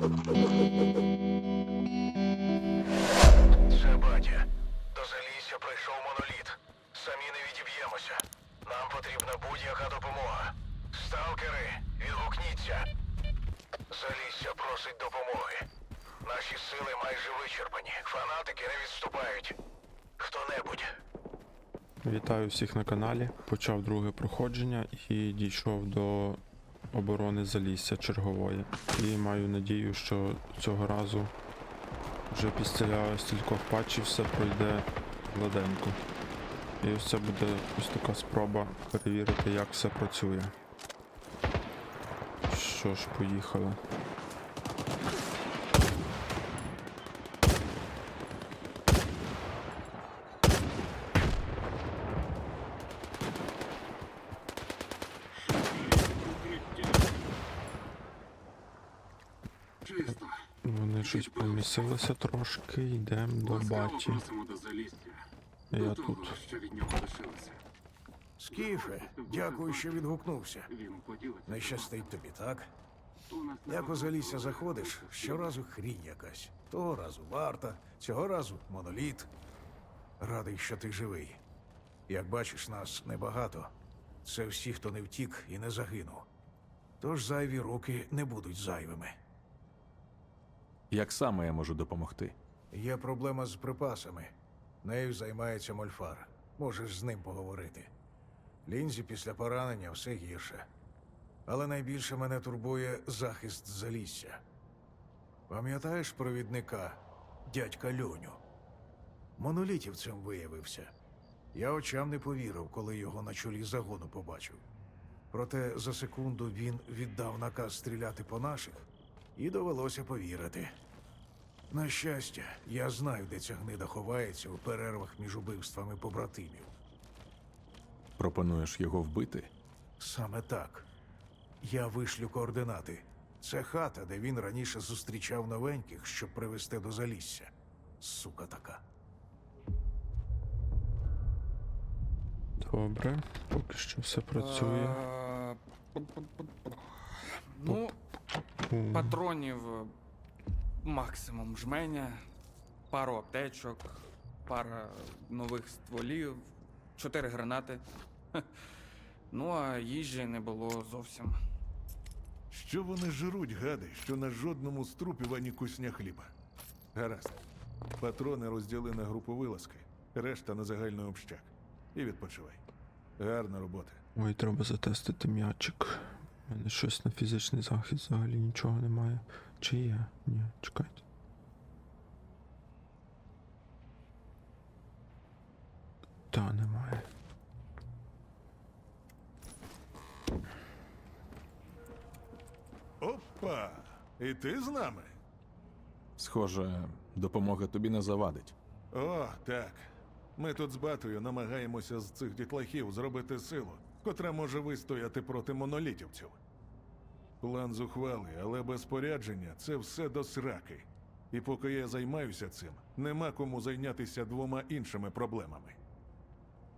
До залісся прийшов моноліт. Самі не відіб'ємося. Нам потрібна будь-яка допомога. Сталкери, відгукніться. Залісся просить допомоги. Наші сили майже вичерпані. Фанатики не відступають. Вітаю всіх на каналі. Почав друге проходження і дійшов до оборони Залісся чергової. І маю надію, що цього разу вже після стількох патчів все пройде гладенько. І ось це буде ось така спроба перевірити, як все працює. Що ж, поїхали. Чисто. Вони щось помісилися трошки, йдемо до баті. Я тут. що від нього лишилося. Скіфе, дякую, що відгукнувся. Не щастить тобі, так? Як у залісся заходиш, щоразу хрінь якась. Того разу варта, цього разу моноліт. Радий, що ти живий. Як бачиш, нас небагато. Це всі, хто не втік і не загинув. Тож зайві руки не будуть зайвими. Як саме я можу допомогти? Є проблема з припасами. Нею займається Мольфар. Можеш з ним поговорити. Лінзі після поранення все гірше. Але найбільше мене турбує захист залісся. Пам'ятаєш провідника дядька Льоню? Монолітівцем виявився. Я очам не повірив, коли його на чолі загону побачив. Проте за секунду він віддав наказ стріляти по наших, і довелося повірити. На щастя, я знаю, де ця гнида ховається у перервах між убивствами побратимів. Пропонуєш його вбити? Саме так. Я вишлю координати. Це хата, де він раніше зустрічав новеньких, щоб привезти до залісся. Сука така. Добре, поки що все працює. Ну, патронів максимум жменя, пару аптечок, пара нових стволів, чотири гранати. Ну, а їжі не було зовсім. Що вони жруть, гади, що на жодному з трупів ані кусня хліба. Гаразд. Патрони розділи на групу вилазки, решта на загальний общак. І відпочивай. Гарна робота. Ой, треба затестити м'ячик. У мене щось на фізичний захист взагалі нічого немає. Чи є? Ні, чекайте. Та, немає. Опа! І ти з нами? Схоже, допомога тобі не завадить. О, так. Ми тут з батою намагаємося з цих дітлахів зробити силу, котра може вистояти проти монолітівців. План зухвалий, але без спорядження це все до сраки. І поки я займаюся цим, нема кому зайнятися двома іншими проблемами.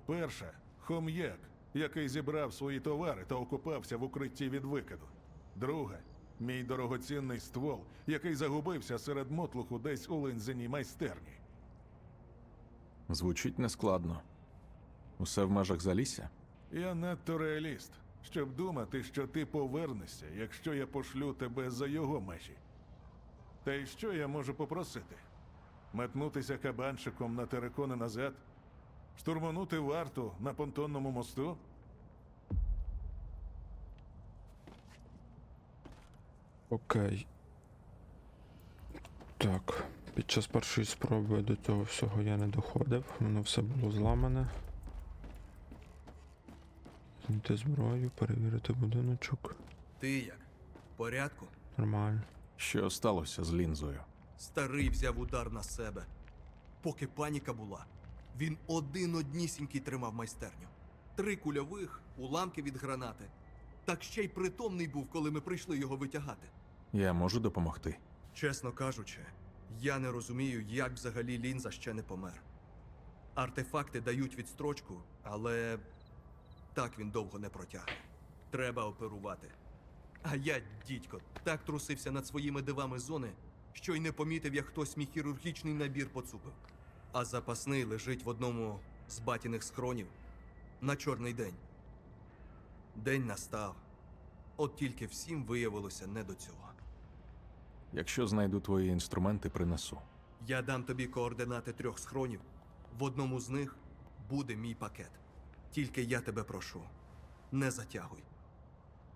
Перша хом'як, який зібрав свої товари та окупався в укритті від викиду. Друга мій дорогоцінний ствол, який загубився серед мотлуху десь у линзиній майстерні. Звучить нескладно. Усе в межах залісся? Я надто реаліст, щоб думати, що ти повернешся, якщо я пошлю тебе за його межі. Та й що я можу попросити? Метнутися кабанчиком на терикони назад? Штурманути варту на понтонному мосту? Окей. Так. Під час першої спроби до цього всього я не доходив. Воно все було зламане. Знайти зброю, перевірити будиночок. Ти як? В порядку? Нормально. Що сталося з лінзою? Старий взяв удар на себе. Поки паніка була, він один однісінький тримав майстерню. Три кульових, уламки від гранати. Так ще й притомний був, коли ми прийшли його витягати. Я можу допомогти. Чесно кажучи, я не розумію, як взагалі лінза ще не помер. Артефакти дають відстрочку, але так він довго не протягне. Треба оперувати. А я, дідько, так трусився над своїми дивами зони, що й не помітив, як хтось мій хірургічний набір поцупив. А запасний лежить в одному з батіних схронів на чорний день. День настав. От тільки всім виявилося не до цього. Якщо знайду твої інструменти, принесу. Я дам тобі координати трьох схронів. В одному з них буде мій пакет. Тільки я тебе прошу, не затягуй.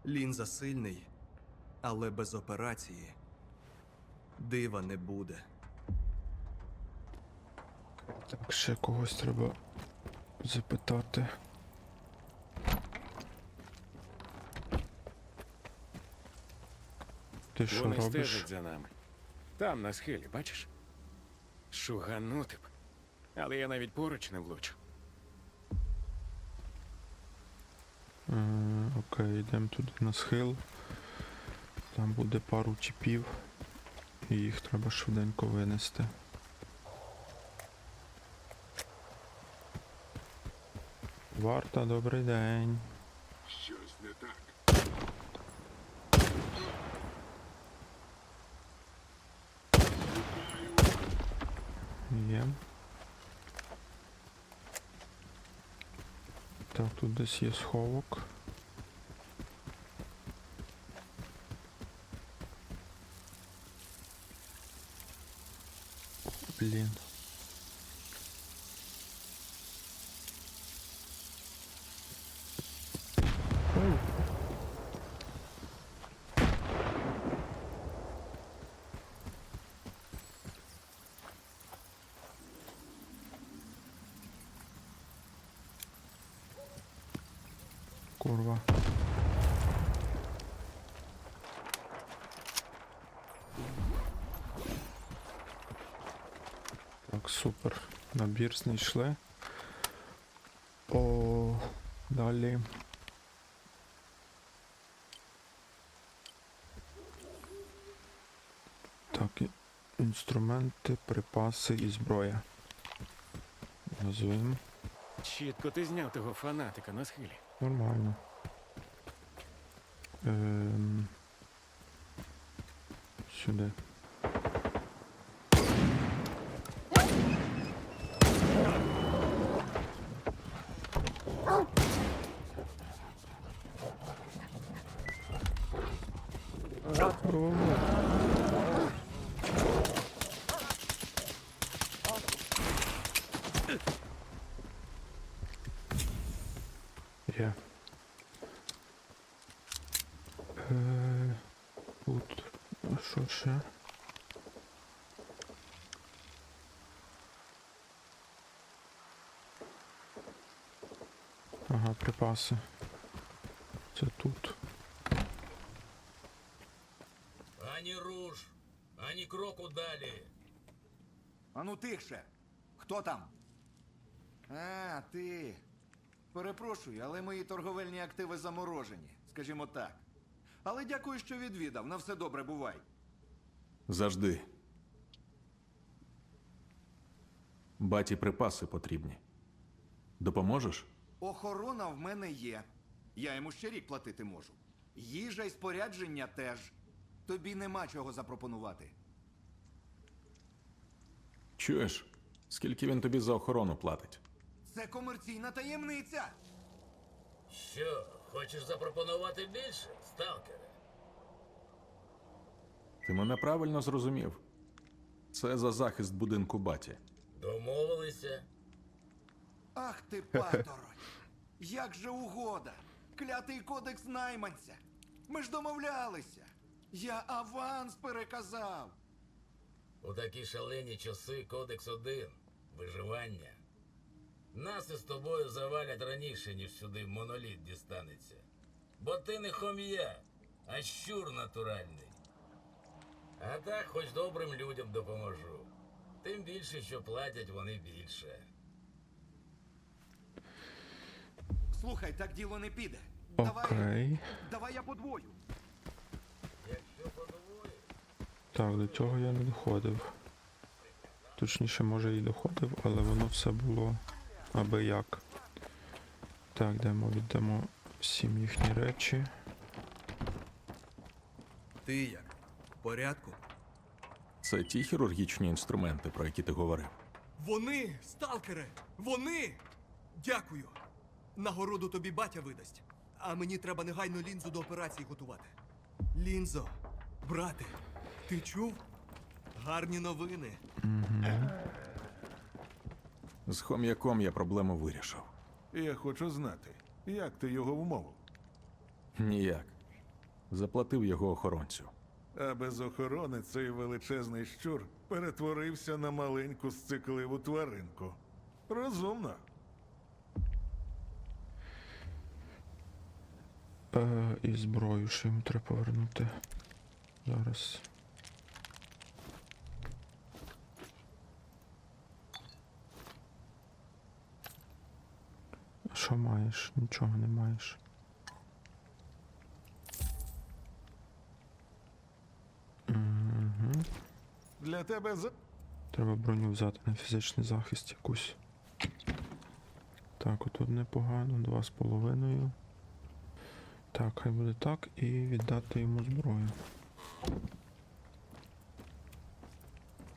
Лінза сильний, але без операції дива не буде. Так, ще когось треба запитати. Ти що Вони робиш? стежать за нами. Там на схилі, бачиш? Шуганути б. Але я навіть поруч не влучу. Окей, йдемо туди на схил. Там буде пару чіпів І їх треба швиденько винести. Варта, добрий день. Щось не так. Є. Так, тут десь є сховок. Блін. Курва. Так, супер. Набір знайшли. О, далі. Так, інструменти, припаси і зброя. Газуємо. Чітко ти зняв того фанатика на схилі. Нормально. Ем... Сюди. О, Є. Е, Тут. А що ще? Ага, припаси. Це тут. Ані руш, ані кроку далі. Ану тихше. Хто там? А, ти. Перепрошую, але мої торговельні активи заморожені, скажімо так. Але дякую, що відвідав. На все добре бувай. Завжди. Баті припаси потрібні. Допоможеш? Охорона в мене є. Я йому ще рік платити можу. Їжа й спорядження теж. Тобі нема чого запропонувати. Чуєш? Скільки він тобі за охорону платить? Це комерційна таємниця. Що, хочеш запропонувати більше, сталкере? Ти мене правильно зрозумів. Це за захист будинку баті. Домовилися? Ах ти, паторонь! Як же угода! Клятий кодекс найманця! Ми ж домовлялися! Я аванс переказав! У такі шалені часи кодекс один виживання. Нас із тобою завалять раніше, ніж сюди моноліт дістанеться. Бо ти не хом'я, а щур натуральний. А так хоч добрим людям допоможу. Тим більше, що платять вони більше. Слухай, так діло не піде. Давай, Окей. давай я подвою. Так, до цього я не доходив. Точніше, може і доходив, але воно все було аби як. Так, йдемо, віддамо всім їхні речі. Ти як? В порядку? Це ті хірургічні інструменти, про які ти говорив. Вони, сталкере! Вони! Дякую! Нагороду тобі батя видасть. А мені треба негайно лінзу до операції готувати. Лінзо, брате, ти чув? Гарні новини. З хом'яком я проблему вирішив. Я хочу знати, як ти його вмовив. Ніяк. Заплатив його охоронцю. А без охорони цей величезний щур перетворився на маленьку сцикливу тваринку. Розумно. Е, і зброю ще йому треба повернути. Зараз. Що маєш? Нічого не маєш. Угу. Для тебе за. Треба броню взяти на фізичний захист якусь. Так, отут непогано, два з половиною. Так, хай буде так і віддати йому зброю.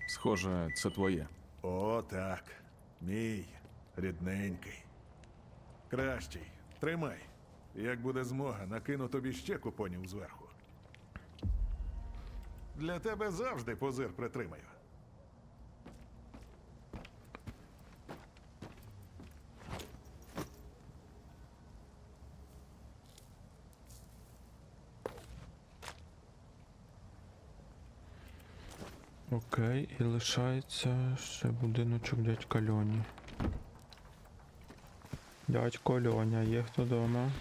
Схоже, це твоє. О, так. Мій рідненький. Кращий. Тримай. Як буде змога, накину тобі ще купонів зверху. Для тебе завжди позир притримаю. Окей, і лишається ще будиночок дядька Льоні. Дядько Льоня, є хто вдома?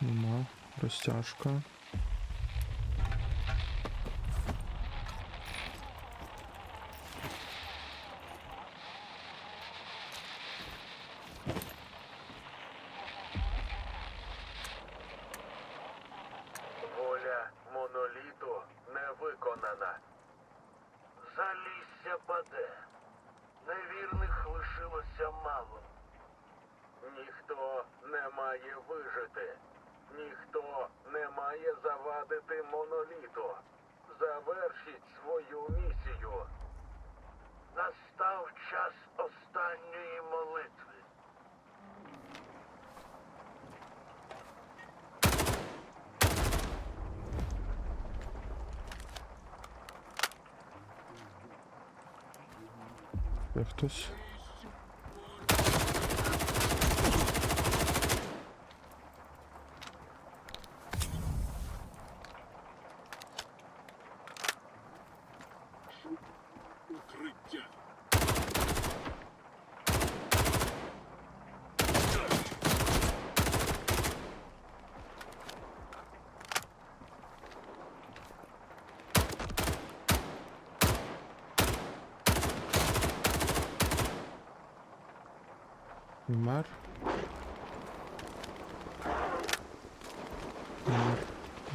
Нема. Розтяжка. Воля моноліту не виконана. Залісся паде. Невірних лишилося мало. Ніхто не має вижити. Ніхто не має завадити моноліту. Завершіть свою місію. Настав час останньої молитви. Є хтось?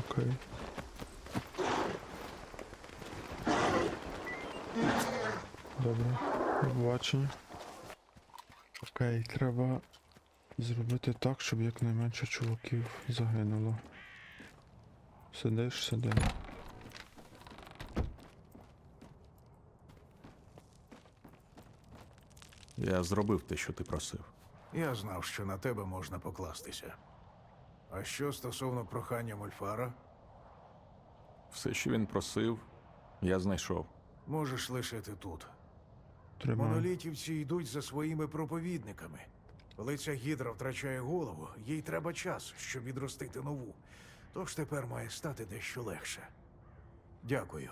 Окей. Добре. До побачення. Окей, треба зробити так, щоб якнайменше чуваків загинуло. Сидиш, сиди. Я зробив те, що ти просив. Я знав, що на тебе можна покластися. А що стосовно прохання Мольфара, Все, що він просив, я знайшов. можеш лишити тут. Тримай. Монолітівці йдуть за своїми проповідниками. Коли ця гідра втрачає голову, їй треба час, щоб відростити нову. Тож тепер має стати дещо легше. Дякую.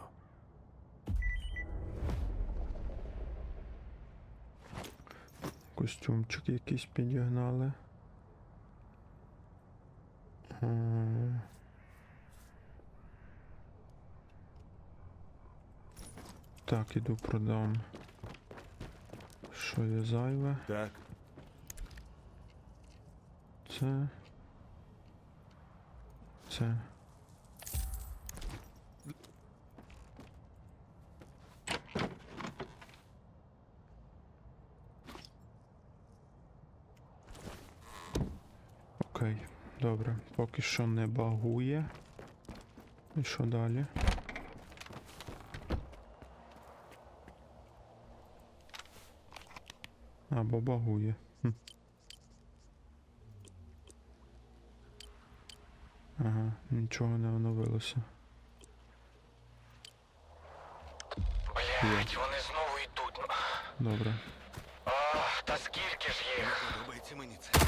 Костюмчик якийсь підігнали. Так, іду продам. Що є зайве? Так. Це. Це. Добре, поки що не багує. І що далі? Або багує. Хм. Ага, нічого не оновилося. Блять, вони знову йдуть. Добре. Ах, та скільки ж їх? Подобається мені це.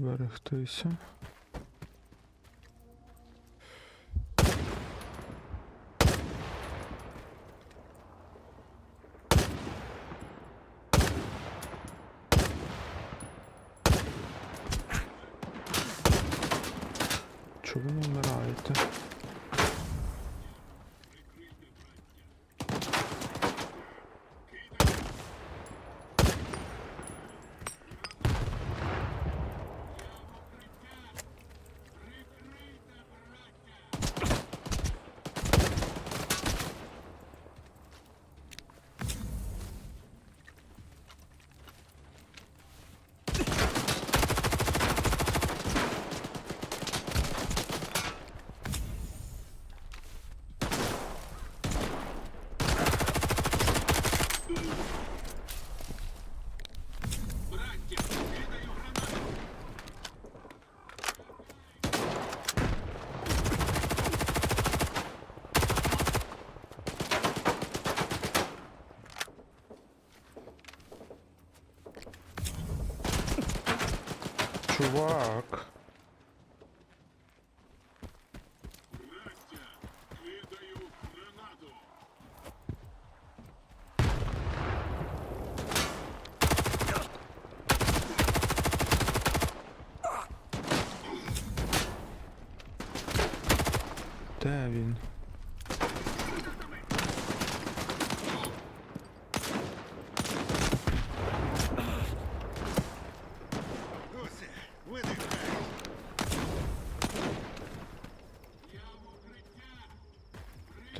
Берегтися. Чого ви не вмираєте?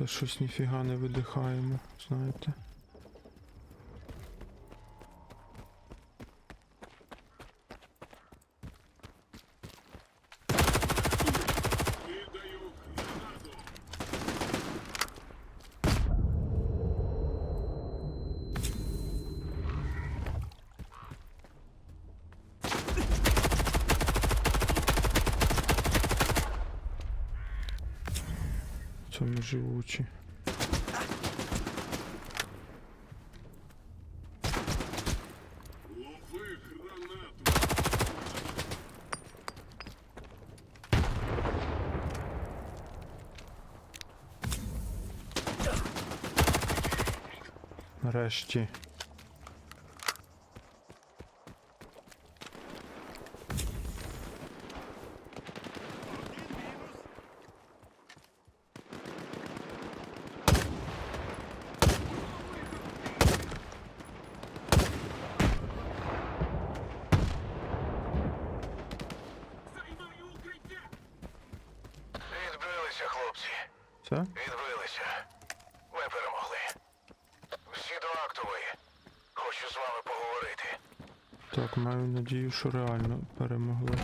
Щось ніфіга не видихаємо, знаєте. живучі. Нарешті що реально перемогли.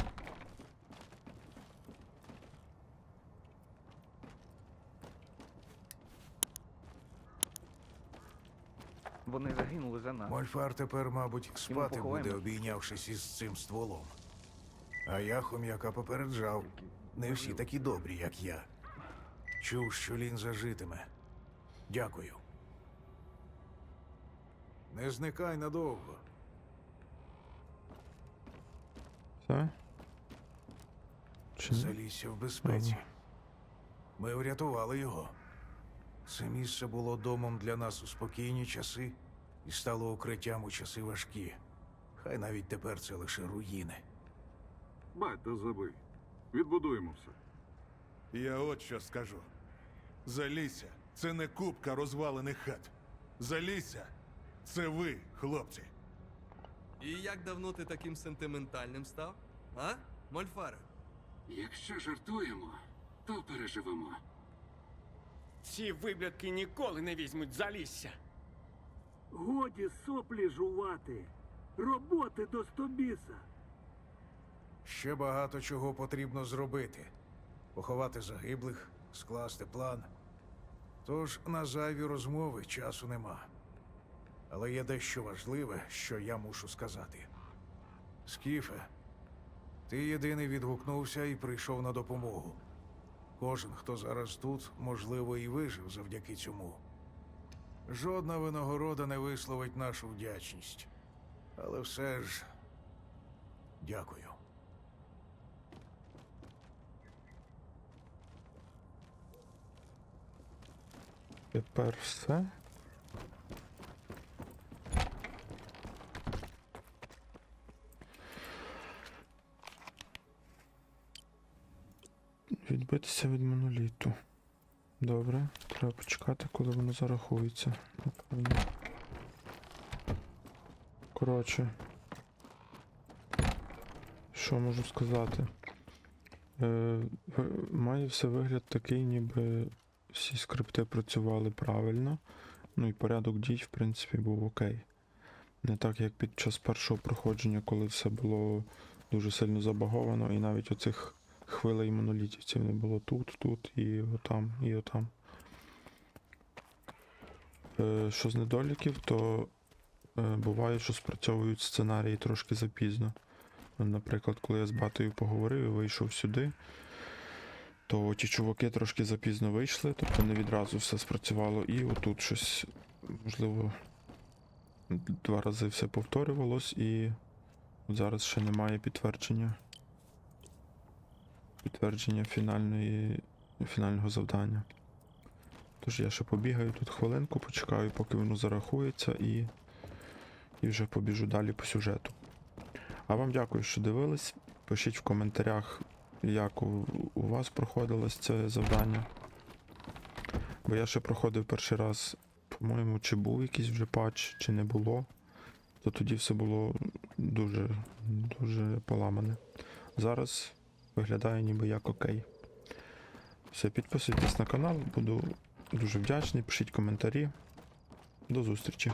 Вони загинули за нас. Мольфар тепер, мабуть, спати поховаємо. буде, обійнявшись із цим стволом. А я хом'яка попереджав. Не всі такі добрі, як я. Чув, що лінза житиме. Дякую. Не зникай надовго. Все? Чи? Залісся в безпеці. Ми врятували його. Це місце було домом для нас у спокійні часи і стало укриттям у часи важкі. Хай навіть тепер це лише руїни. Бать, та забий. Відбудуємо все. Я от що скажу. Залісся це не купка розвалених хат. Залісся це ви, хлопці. І як давно ти таким сентиментальним став? А? Мольфаре? Якщо жартуємо, то переживемо. Ці виблядки ніколи не візьмуть залісся. Годі соплі жувати. Роботи до стобіса. Ще багато чого потрібно зробити: поховати загиблих, скласти план. Тож на зайві розмови часу нема. Але є дещо важливе, що я мушу сказати. Скіфе, ти єдиний відгукнувся і прийшов на допомогу. Кожен, хто зараз тут, можливо, і вижив завдяки цьому. Жодна винагорода не висловить нашу вдячність. Але все ж дякую. Тепер все. Відбитися від моноліту. Добре, треба почекати, коли воно зарахується. Коротше. Що можу сказати? Е, має все вигляд такий, ніби всі скрипти працювали правильно. Ну і порядок дій, в принципі, був окей. Не так, як під час першого проходження, коли все було дуже сильно забаговано, і навіть оцих хвилей монолітівців не було тут, тут і отам, і отам. Е, що з недоліків, то е, буває, що спрацьовують сценарії трошки запізно. Наприклад, коли я з батою поговорив і вийшов сюди, то ті чуваки трошки запізно вийшли, тобто не відразу все спрацювало, і отут щось, можливо, два рази все повторювалось, і зараз ще немає підтвердження. Підтвердження фінальної, фінального завдання. Тож я ще побігаю тут хвилинку, почекаю, поки воно зарахується, і, і вже побіжу далі по сюжету. А вам дякую, що дивились. Пишіть в коментарях, як у, у вас проходилось це завдання. Бо я ще проходив перший раз, по-моєму, чи був якийсь вже патч, чи не було. То тоді все було дуже, дуже поламане. Зараз виглядає ніби як окей. Все, підписуйтесь на канал, буду дуже вдячний, пишіть коментарі. До зустрічі.